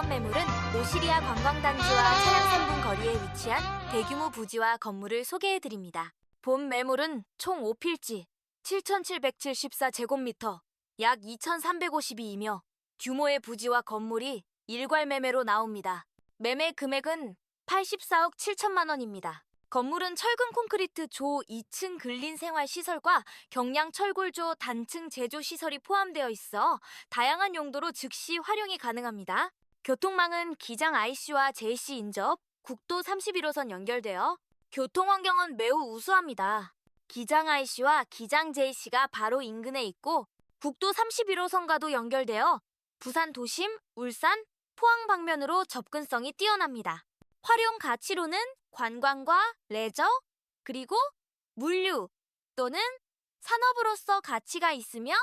매물은 오시리아 관광단지와 차량 3분 거리에 위치한 대규모 부지와 건물을 소개해드립니다. 본 매물은 총 5필지 7,774제곱미터 약 2,352이며 규모의 부지와 건물이 일괄 매매로 나옵니다. 매매 금액은 84억 7천만 원입니다. 건물은 철근 콘크리트 조 2층 근린 생활 시설과 경량 철골조 단층 제조 시설이 포함되어 있어 다양한 용도로 즉시 활용이 가능합니다. 교통망은 기장 IC와 JC 인접, 국도 31호선 연결되어 교통 환경은 매우 우수합니다. 기장 IC와 기장 JC가 바로 인근에 있고 국도 31호선과도 연결되어 부산 도심, 울산, 포항 방면으로 접근성이 뛰어납니다. 활용 가치로는 관광과 레저, 그리고 물류 또는 산업으로서 가치가 있으며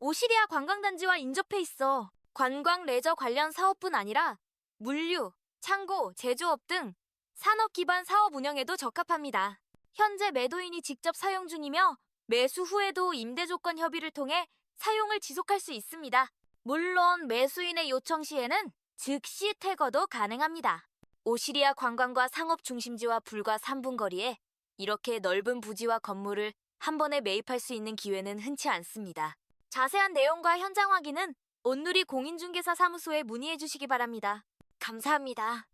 오시리아 관광단지와 인접해 있어 관광 레저 관련 사업뿐 아니라 물류, 창고, 제조업 등 산업 기반 사업 운영에도 적합합니다. 현재 매도인이 직접 사용 중이며 매수 후에도 임대 조건 협의를 통해 사용을 지속할 수 있습니다. 물론 매수인의 요청 시에는 즉시 퇴거도 가능합니다. 오시리아 관광과 상업 중심지와 불과 3분 거리에 이렇게 넓은 부지와 건물을 한 번에 매입할 수 있는 기회는 흔치 않습니다. 자세한 내용과 현장 확인은 온누리 공인중개사 사무소에 문의해 주시기 바랍니다. 감사합니다.